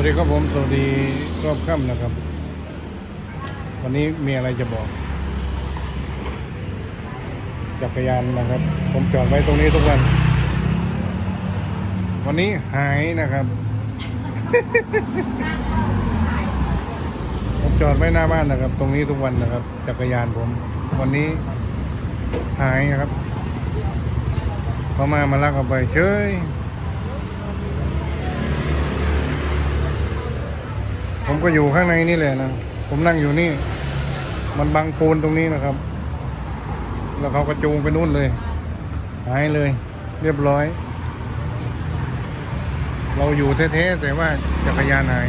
วัสดีครับผม สวัสดีรอบค่ำนะครับ วันนี้มีอะไรจะบอก จักรยานนะครับ ผมจอดไว้ตรงนี้ทุกวัน วันนี้หายนะครับ ผมจอดไว้หน้าบ้านนะครับ ตรงนี้ทุกวันนะครับ จักรยานผม วันนี้หายนะครับเขามามาลักเอาไปเฉย ผมก็อยู่ข้างในนี่แหละนะ ผมนั่งอยู่นี่ มันบังปูนตรงนี้นะครับ แล้วเขาก็จูงไปนู่นเลย หายเลย เรียบร้อย เราอยู่แท้ๆแต่ว่าจักรยานหาย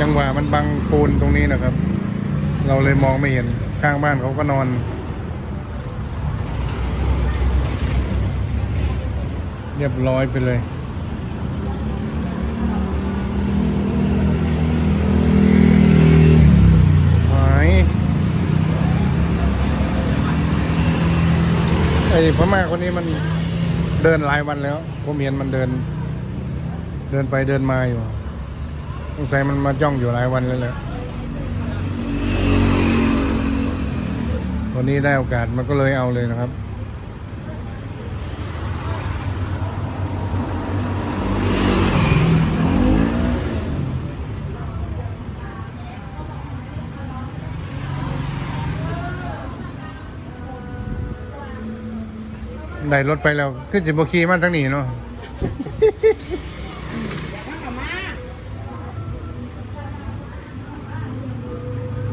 จังหวะมันบังปูนตรงนี้นะครับ เราเลยมองไม่เห็นข้างบ้านเขาก็นอน เรียบร้อยไปเลยหายไอ้พม่าคนนี้มันเดินหลายวันแล้ว ผมเห็นมันเดิน เดินไปเดินมาอยู่สงสัยมันมาจ้องอยู่หลายวันแล้วแหละวันนี้ได้โอกาสมันก็เลยเอาเลยนะครับ ได้รถไปแล้วขึ้นสิบขี่มันทั้งนี้เนาะ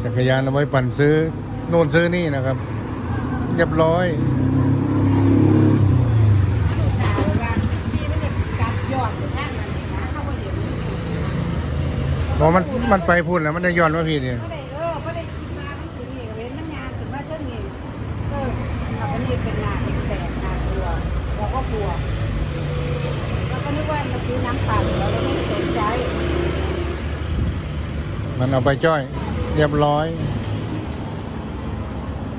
จักรยานเอาไว้ปั่นซื้อ โน่นซื้อนี่นะครับเรียบร้อยพอมันมันไปพูดแล้วมันได้ย้อนว่าพี่เนี่ย ก็ได้เออก็ได้คิดมามันถึงนี่เว้นมันงานถึงว่าเจ้านี่เออเราก็นี่เป็นงานเป็นแปลกงานกลัวเราก็กลัวเราก็นึกว่ามาซื้อน้ำปั่นเราก็ไม่สนใจ มันเอาไปจ้อย เรียบร้อย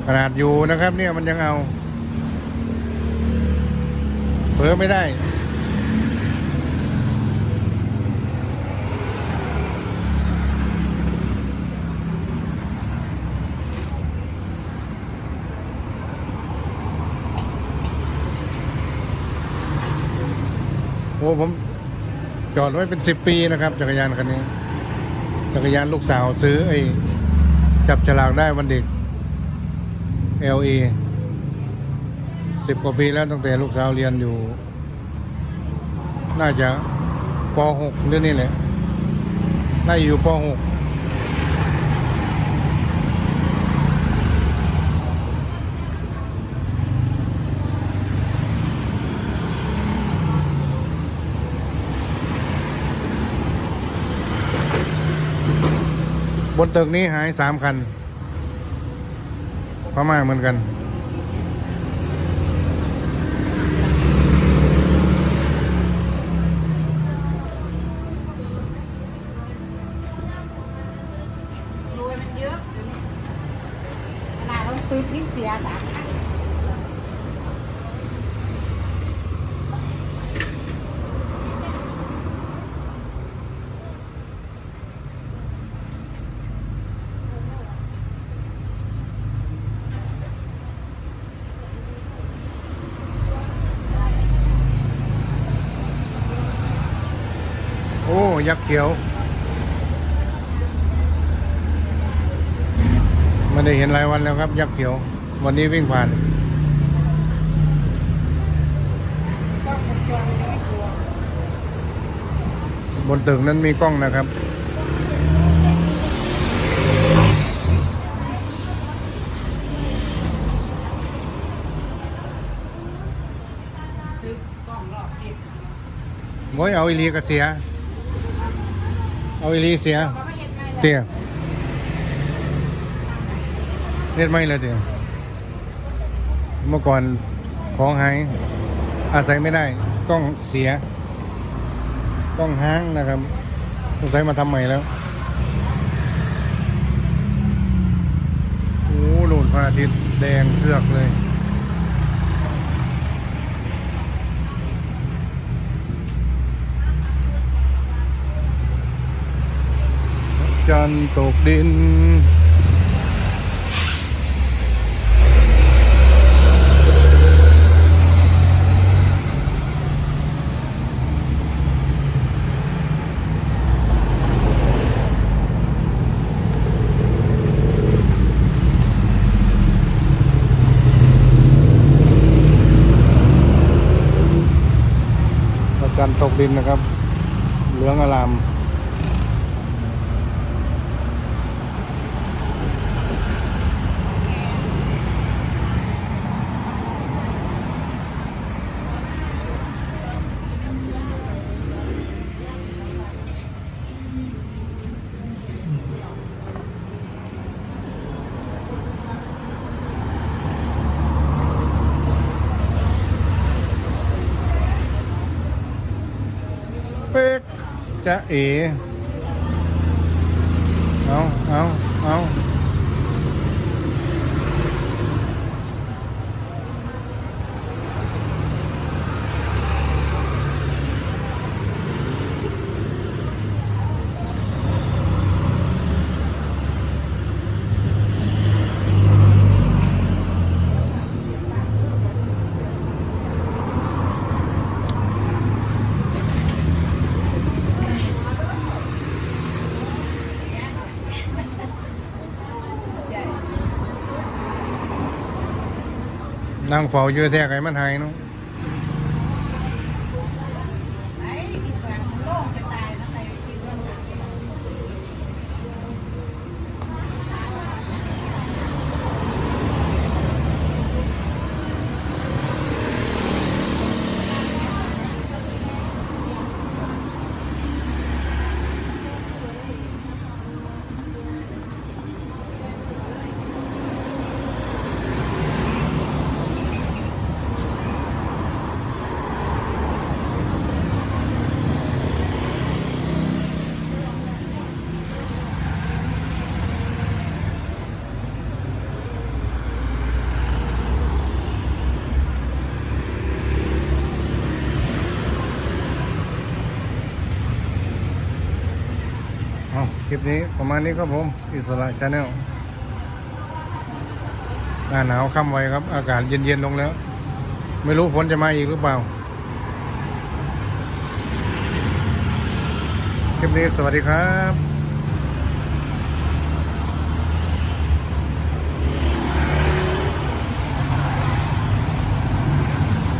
ขนาดอยู่นะครับ เนี่ยมันยังเอาเผลอไม่ได้โอ้ผมจอดไว้เป็นสิบปีนะครับ จักรยานคันนี้ จักรยานลูกสาวซื้อไอ้จับฉลากได้วันเด็ก LA สิบกว่าปีแล้วตั้งแต่ลูกสาวเรียนอยู่ น่าจะป .6 หรือนี่แหละ น่าอยู่ป .6 บนตึกนี้หายสามคันพม่าเหมือนกัน รวยมันเยอะขนาดเราตื้อนี่เสียสามครั้ง โอ้ ยักษ์เขียว ไม่ได้เห็นหลายวันแล้วครับ ยักษ์เขียว วันนี้วิ่งผ่าน บนตึกนั้นมีกล้องนะครับตื้อกล้องรอบเก็บโอ้ยเอาอีลีก็เสีย เอาอีลีเสียเตี้ยเรียดไม่เลยเตี้ยเมื่อก่อนของหายอาศัยไม่ได้กล้องเสียกล้องห้างนะครับสงสัยมาทำใหม่แล้วโอ้โหโหลดไฟระอาทิตย์แดงเทือกเลย จันตกดิน ประกันตกดินนะครับ เหลืองอลาม เป๊ก จะเอเอาเอาเอา นั่งเฝ้าอยู่แท้ไงมันหายเนาะ ไอ้คิดว่ามันโล่งจะตายนะใครคิดว่ามัน เอา คลิปนี้ประมาณนี้ครับผม อิสระชาแนลหน้าหนาวค่ำไวครับ อากาศเย็นๆลงแล้ว ไม่รู้ฝนจะมาอีกหรือเปล่า คลิปนี้สวัสดีครับ